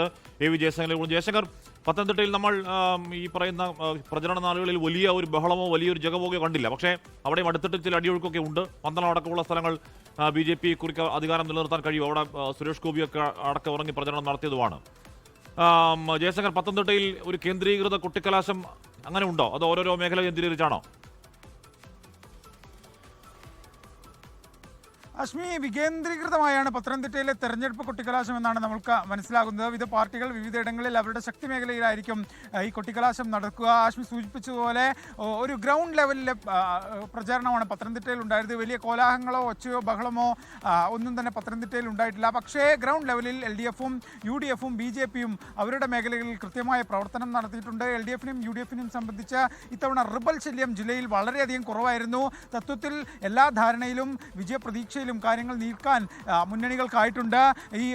A V Jaishankar Jaishankar പത്തനംതിട്ടയിൽ നമ്മൾ ഈ പറയുന്ന പ്രചരണ നാളുകളിൽ വലിയ ഒരു ബഹളമോ വലിയൊരു ജഗമോകയോ കണ്ടില്ല. പക്ഷേ അവിടെയും അടുത്തിട്ട് ചില അടിയൊഴുക്കൊക്കെ ഉണ്ട്. പന്തളം അടക്കമുള്ള സ്ഥലങ്ങൾ ബി ജെ പി കുറിക്ക് അധികാരം നിലനിർത്താൻ കഴിയും. അവിടെ സുരേഷ് ഗോപിയൊക്കെ അടക്കം ഇറങ്ങി പ്രചരണം നടത്തിയതുമാണ്. ജയശങ്കർ പത്തനംതിട്ടയിൽ ഒരു കേന്ദ്രീകൃത കുട്ടിക്കലാശം അങ്ങനെ ഉണ്ടോ? അത് ഓരോരോ മേഖല കേന്ദ്രീകരിച്ചാണോ? അശ്മി വികേന്ദ്രീകൃതമായാണ് പത്തനംതിട്ടയിലെ തെരഞ്ഞെടുപ്പ് കുട്ടിക്കലാശം എന്നാണ് നമുക്ക് മനസ്സിലാകുന്നത്. വിവിധ പാർട്ടികൾ വിവിധയിടങ്ങളിൽ അവരുടെ ശക്തി മേഖലയിലായിരിക്കും ഈ കുട്ടിക്കലാശം നടക്കുക. അശ്മി സൂചിപ്പിച്ചതുപോലെ ഒരു ഗ്രൗണ്ട് ലെവലിലെ പ്രചാരണമാണ് പത്തനംതിട്ടയിൽ ഉണ്ടായത് വലിയ കോലാഹലങ്ങളോ ഒച്ചയോ ബഹളമോ ഒന്നും തന്നെ പത്തനംതിട്ടയിൽ ഉണ്ടായിട്ടില്ല. പക്ഷേ ഗ്രൗണ്ട് ലെവലിൽ എൽ ഡി എഫും യു ഡി എഫും ബി ജെ പിയും അവരുടെ മേഖലകളിൽ കൃത്യമായ പ്രവർത്തനം നടത്തിയിട്ടുണ്ട്. എൽ ഡി എഫിനും യു ഡി എഫിനും സംബന്ധിച്ച് ഇത്തവണ റിബൽ ശല്യം ജില്ലയിൽ വളരെയധികം കുറവായിരുന്നു. തത്വത്തിൽ എല്ലാ ധാരണയിലും വിജയപ്രതീക്ഷയിലും കാര്യങ്ങൾ നീക്കാൻ മുന്നണികൾക്കായിട്ടുണ്ട്. ഈ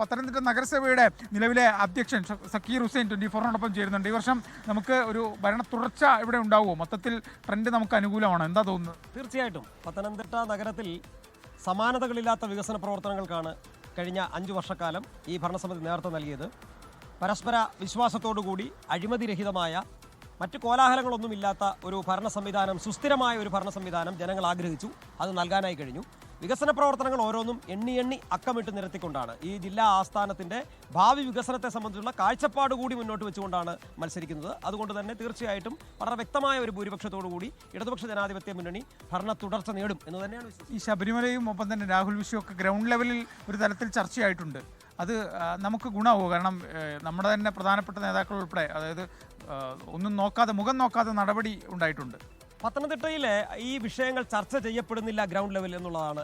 പത്തനംതിട്ട നഗരസഭയുടെ നിലവിലെ അധ്യക്ഷൻ സക്കീർ ഹുസൈൻ ട്വന്റി ഫോറിനോടൊപ്പം ചേരുന്നുണ്ട്. ഈ വർഷം നമുക്ക് ഒരു ഭരണ തുടർച്ച ഇവിടെ ഉണ്ടാവുമോ? മൊത്തത്തിൽ ട്രെൻഡ് നമുക്ക് അനുകൂലമാണ്? എന്താ തോന്നുന്നത്? തീർച്ചയായിട്ടും. പത്തനംതിട്ട നഗരത്തിൽ സമാനതകളില്ലാത്ത വികസന പ്രവർത്തനങ്ങൾക്കാണ് കഴിഞ്ഞ അഞ്ചു വർഷക്കാലം ഈ ഭരണസമിതി നേതൃത്വം നൽകിയത്. പരസ്പര വിശ്വാസത്തോടുകൂടി അഴിമതിരഹിതമായ മറ്റ് കോലാഹലങ്ങളൊന്നുമില്ലാത്ത ഒരു ഭരണ സംവിധാനം സുസ്ഥിരമായ ഒരു ഭരണ സംവിധാനം ജനങ്ങൾ ആഗ്രഹിച്ചു. അത് നൽകാനായി കഴിഞ്ഞു. വികസന പ്രവർത്തനങ്ങൾ ഓരോന്നും എണ്ണി എണ്ണി അക്കമിട്ട് നിരത്തിക്കൊണ്ടാണ്. ഈ ജില്ലാ ആസ്ഥാനത്തിന്റെ ഭാവി വികസനത്തെ സംബന്ധിച്ചുള്ള കാഴ്ചപ്പാട് കൂടി മുന്നോട്ട് വെച്ചുകൊണ്ടാണ് മത്സരിക്കുന്നത്. അതുകൊണ്ട് തന്നെ തീർച്ചയായിട്ടും വളരെ വ്യക്തമായ ഒരു ഭൂരിപക്ഷത്തോടു കൂടി ഇടതുപക്ഷ ജനാധിപത്യ മുന്നണി ഭരണ തുടർച്ച നേടും എന്ന് തന്നെയാണ് ഈ ശബരിമലയും ഒപ്പം തന്നെ രാഹുൽ വിഷു ഒക്കെ ഗ്രൗണ്ട് ലെവലിൽ ഒരു തലത്തിൽ ചർച്ചയായിട്ടുണ്ട്. അത് നമുക്ക് ഗുണമാവും? കാരണം നമ്മുടെ തന്നെ പ്രധാനപ്പെട്ട നേതാക്കൾ ഉൾപ്പെടെ അതായത് ഒന്നും നോക്കാതെ മുഖം നോക്കാതെ നടപടി ഉണ്ടായിട്ടുണ്ട്. പത്തനംതിട്ടയിലെ ഈ വിഷയങ്ങൾ ചർച്ച ചെയ്യപ്പെടുന്നില്ല ഗ്രൗണ്ട് ലെവൽ എന്നുള്ളതാണ്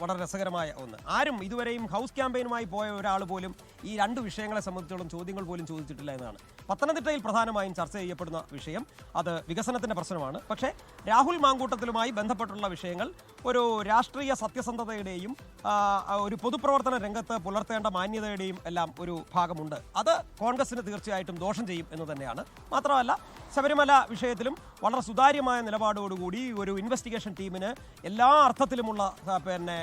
വളരെ രസകരമായ ഒന്ന്. ആരും ഇതുവരെയും ഹൗസ് ക്യാമ്പയിനുമായി പോയ ഒരാൾ പോലും ഈ രണ്ട് വിഷയങ്ങളെ സംബന്ധിച്ചോളം ചോദ്യങ്ങൾ പോലും ചോദിച്ചിട്ടില്ല എന്നാണ് പത്തനംതിട്ടയിൽ പ്രധാനമായും ചർച്ച ചെയ്യപ്പെടുന്ന വിഷയം അത് വികസനത്തിന്റെ പ്രശ്നമാണ്. പക്ഷേ രാഹുൽ മാങ്കൂട്ടത്തിലുമായി ബന്ധപ്പെട്ടുള്ള വിഷയങ്ങൾ ഒരു രാഷ്ട്രീയ സത്യസന്ധതയുടെയും ഒരു പൊതുപ്രവർത്തന രംഗത്ത് പുലർത്തേണ്ട മാന്യതയുടെയും എല്ലാം ഒരു ഭാഗമുണ്ട്. അത് കോൺഗ്രസിന് തീർച്ചയായിട്ടും ദോഷം ചെയ്യും എന്ന് തന്നെയാണ്. മാത്രമല്ല ശബരിമല വിഷയത്തിലും വളരെ സുതാര്യമായ നിലപാടോടുകൂടി ഒരു ഇൻവെസ്റ്റിഗേഷൻ ടീമിന് എല്ലാ അർത്ഥത്തിലുമുള്ള പിന്നെ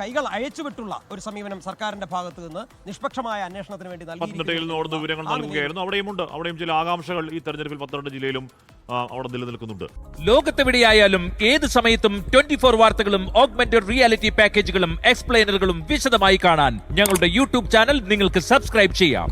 കൈകൾ അയച്ചുവിട്ടുള്ള ഒരു സമീപനം സർക്കാരിന്റെ ഭാഗത്ത് നിന്ന് നിഷ്പക്ഷമായ അന്വേഷണത്തിന് വേണ്ടി അവിടുന്ന് വിവരങ്ങൾ നൽകുകയായിരുന്നു. അവിടെയുമുണ്ട്. അവിടെയും ചില ആകാംക്ഷകൾ ഈ തെരഞ്ഞെടുപ്പിൽ പത്തനംതിട്ട ജില്ലയിലും അവിടെ നിലനിൽക്കുന്നുണ്ട്. ലോകത്തെവിടെയായാലും ഏത് സമയത്തും ട്വന്റി ഫോർ വാർത്തകളും ഓഗ്മെന്റഡ് റിയാലിറ്റി പാക്കേജുകളും എക്സ്പ്ലെയിനറുകളും വിശദമായി കാണാൻ ഞങ്ങളുടെ യൂട്യൂബ് ചാനൽ നിങ്ങൾക്ക് സബ്സ്ക്രൈബ് ചെയ്യാം.